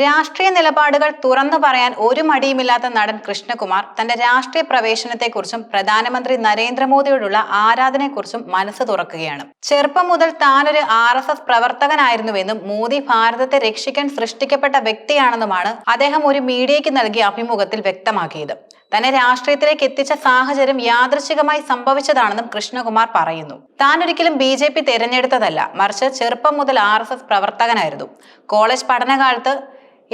രാഷ്ട്രീയ നിലപാടുകൾ തുറന്നു പറയാൻ ഒരു മടിയുമില്ലാത്ത നടൻ കൃഷ്ണകുമാർ തന്റെ രാഷ്ട്രീയ പ്രവേശനത്തെക്കുറിച്ചും പ്രധാനമന്ത്രി നരേന്ദ്രമോദിയോടുള്ള ആരാധനയെക്കുറിച്ചും മനസ്സ് തുറക്കുകയാണ്. ചെറുപ്പം മുതൽ താനൊരു ആർ എസ് എസ് പ്രവർത്തകനായിരുന്നുവെന്നും മോദി ഭാരതത്തെ രക്ഷിക്കാൻ സൃഷ്ടിക്കപ്പെട്ട വ്യക്തിയാണെന്നുമാണ് അദ്ദേഹം ഒരു മീഡിയയ്ക്ക് നൽകിയ അഭിമുഖത്തിൽ വ്യക്തമാക്കിയത്. തന്നെ രാഷ്ട്രീയത്തിലേക്ക് എത്തിച്ച സാഹചര്യം യാദൃശികമായി സംഭവിച്ചതാണെന്നും കൃഷ്ണകുമാർ പറയുന്നു. താൻ ഒരിക്കലും ബി ജെ പി തിരഞ്ഞെടുത്തതല്ല മറിച്ച് ചെറുപ്പം മുതൽ ആർ എസ് എസ് പ്രവർത്തകനായിരുന്നു. കോളേജ് പഠനകാലത്ത്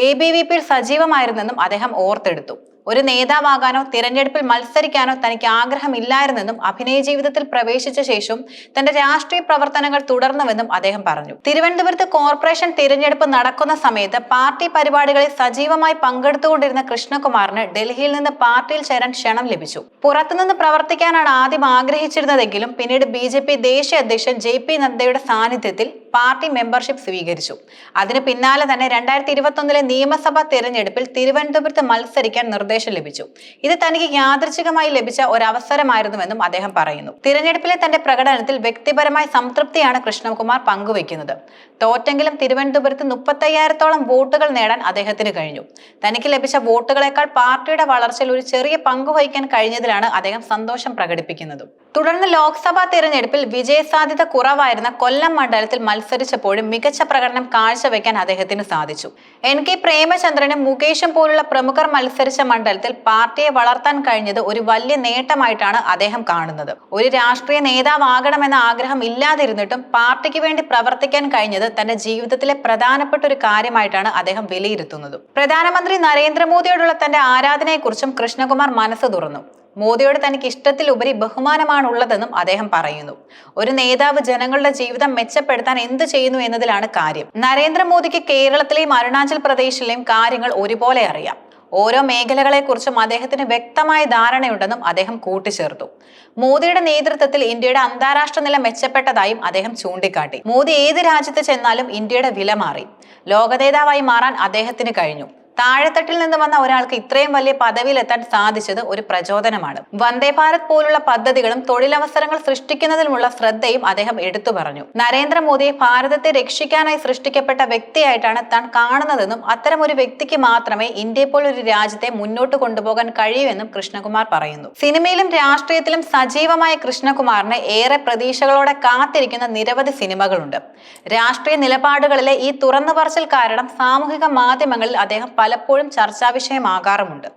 എ ബി വി പിയിൽ സജീവമായിരുന്നെന്നും അദ്ദേഹം ഓർത്തെടുത്തു. ഒരു നേതാവാകാനോ തിരഞ്ഞെടുപ്പിൽ മത്സരിക്കാനോ തനിക്ക് ആഗ്രഹമില്ലായിരുന്നെന്നും അഭിനയ ജീവിതത്തിൽ പ്രവേശിച്ച ശേഷം തന്റെ രാഷ്ട്രീയ പ്രവർത്തനങ്ങൾ തുടർന്നുവെന്നും അദ്ദേഹം പറഞ്ഞു. തിരുവനന്തപുരത്ത് കോർപ്പറേഷൻ തിരഞ്ഞെടുപ്പ് നടക്കുന്ന സമയത്ത് പാർട്ടി പരിപാടികളിൽ സജീവമായി പങ്കെടുത്തുകൊണ്ടിരുന്ന കൃഷ്ണകുമാറിന് ഡൽഹിയിൽ നിന്ന് പാർട്ടിയിൽ ചേരാൻ ക്ഷണം ലഭിച്ചു. പുറത്തുനിന്ന് പ്രവർത്തിക്കാനാണ് ആദ്യം ആഗ്രഹിച്ചിരുന്നതെങ്കിലും പിന്നീട് ബി ജെ പി ദേശീയ അധ്യക്ഷൻ ജെ പി നദ്ദയുടെ സാന്നിധ്യത്തിൽ പാർട്ടി മെമ്പർഷിപ്പ് സ്വീകരിച്ചു. അതിന് പിന്നാലെ തന്നെ രണ്ടായിരത്തി ഇരുപത്തൊന്നിലെ നിയമസഭാ തിരഞ്ഞെടുപ്പിൽ തിരുവനന്തപുരത്ത് മത്സരിക്കാൻ നിർദ്ദേശം ലഭിച്ചു. ഇത് തനിക്ക് യാദൃച്ഛികമായി ലഭിച്ച ഒരു അവസരമായിരുന്നുവെന്നും അദ്ദേഹം പറയുന്നു. തിരഞ്ഞെടുപ്പിലെ തന്റെ പ്രകടനത്തിൽ വ്യക്തിപരമായ സംതൃപ്തിയാണ് കൃഷ്ണകുമാർ പങ്കുവെക്കുന്നത്. തോറ്റെങ്കിലും തിരുവനന്തപുരത്ത് മുപ്പത്തയ്യായിരത്തോളം വോട്ടുകൾ നേടാൻ അദ്ദേഹത്തിന് കഴിഞ്ഞു. തനിക്ക് ലഭിച്ച വോട്ടുകളെക്കാൾ പാർട്ടിയുടെ വളർച്ചയിൽ ഒരു ചെറിയ പങ്കുവഹിക്കാൻ കഴിഞ്ഞതിലാണ് അദ്ദേഹം സന്തോഷം പ്രകടിപ്പിക്കുന്നത്. തുടർന്ന് ലോക്സഭാ തിരഞ്ഞെടുപ്പിൽ വിജയസാധ്യത കുറവായിരുന്ന കൊല്ലം മണ്ഡലത്തിൽ മത്സരിച്ചപ്പോഴും മികച്ച പ്രകടനം കാഴ്ചവെക്കാൻ അദ്ദേഹത്തിന് സാധിച്ചു. എൻ കെ പ്രേമചന്ദ്രനും മുകേഷും പോലുള്ള പ്രമുഖർ മത്സരിച്ച മണ്ഡലത്തിൽ പാർട്ടിയെ വളർത്താൻ കഴിഞ്ഞത് ഒരു വലിയ നേട്ടമായിട്ടാണ് അദ്ദേഹം കാണുന്നത്. ഒരു രാഷ്ട്രീയ നേതാവാകണമെന്ന ആഗ്രഹം ഇല്ലാതിരുന്നിട്ടും പാർട്ടിക്ക് വേണ്ടി പ്രവർത്തിക്കാൻ കഴിഞ്ഞത് തന്റെ ജീവിതത്തിലെ പ്രധാനപ്പെട്ട ഒരു കാര്യമായിട്ടാണ് അദ്ദേഹം വിലയിരുത്തുന്നത്. പ്രധാനമന്ത്രി നരേന്ദ്രമോദിയോടുള്ള തന്റെ ആരാധനയെക്കുറിച്ചും കൃഷ്ണകുമാർ മനസ്സ് തുറന്നു. മോദിയോട് തനിക്ക് ഇഷ്ടത്തിലുപരി ബഹുമാനമാണ് ഉള്ളതെന്നും അദ്ദേഹം പറയുന്നു. ഒരു നേതാവ് ജനങ്ങളുടെ ജീവിതം മെച്ചപ്പെടുത്താൻ എന്ത് ചെയ്യുന്നു എന്നതിലാണ് കാര്യം. നരേന്ദ്രമോദിക്ക് കേരളത്തിലെയും അരുണാചൽ പ്രദേശിലെയും കാര്യങ്ങൾ ഒരുപോലെ അറിയാം. ഓരോ മേഖലകളെക്കുറിച്ചും അദ്ദേഹത്തിന് വ്യക്തമായ ധാരണയുണ്ടെന്നും അദ്ദേഹം കൂട്ടിച്ചേർത്തു. മോദിയുടെ നേതൃത്വത്തിൽ ഇന്ത്യയുടെ അന്താരാഷ്ട്ര നില മെച്ചപ്പെട്ടതായും അദ്ദേഹം ചൂണ്ടിക്കാട്ടി. മോദി ഏത് രാജ്യത്ത് ചെന്നാലും ഇന്ത്യയുടെ വില മാറി. ലോകനേതാവായി മാറാൻ അദ്ദേഹത്തിന് കഴിഞ്ഞു. താഴെത്തട്ടിൽ നിന്ന് വന്ന ഒരാൾക്ക് ഇത്രയും വലിയ പദവിയിലെത്താൻ സാധിച്ചത് ഒരു പ്രചോദനമാണ്. വന്ദേ ഭാരത് പോലുള്ള പദ്ധതികളും തൊഴിലവസരങ്ങൾ സൃഷ്ടിക്കുന്നതിലുമുള്ള ശ്രദ്ധയും അദ്ദേഹം എടുത്തു പറഞ്ഞു. നരേന്ദ്രമോദിയെ ഭാരതത്തെ രക്ഷിക്കാനായി സൃഷ്ടിക്കപ്പെട്ട വ്യക്തിയായിട്ടാണ് താൻ കാണുന്നതെന്നും അത്തരം ഒരു വ്യക്തിക്ക് മാത്രമേ ഇന്ത്യയെ പോലൊരു രാജ്യത്തെ മുന്നോട്ട് കൊണ്ടുപോകാൻ കഴിയൂ എന്നും കൃഷ്ണകുമാർ പറയുന്നു. സിനിമയിലും രാഷ്ട്രീയത്തിലും സജീവമായ കൃഷ്ണകുമാറിനെ ഏറെ പ്രതീക്ഷകളോടെ കാത്തിരിക്കുന്ന നിരവധി സിനിമകളുണ്ട്. രാഷ്ട്രീയ നിലപാടുകളിലെ ഈ തുറന്നു പറച്ചിൽ കാരണം സാമൂഹിക മാധ്യമങ്ങളിൽ അദ്ദേഹം പലപ്പോഴും ചർച്ചാ വിഷയമാകാറുമുണ്ട്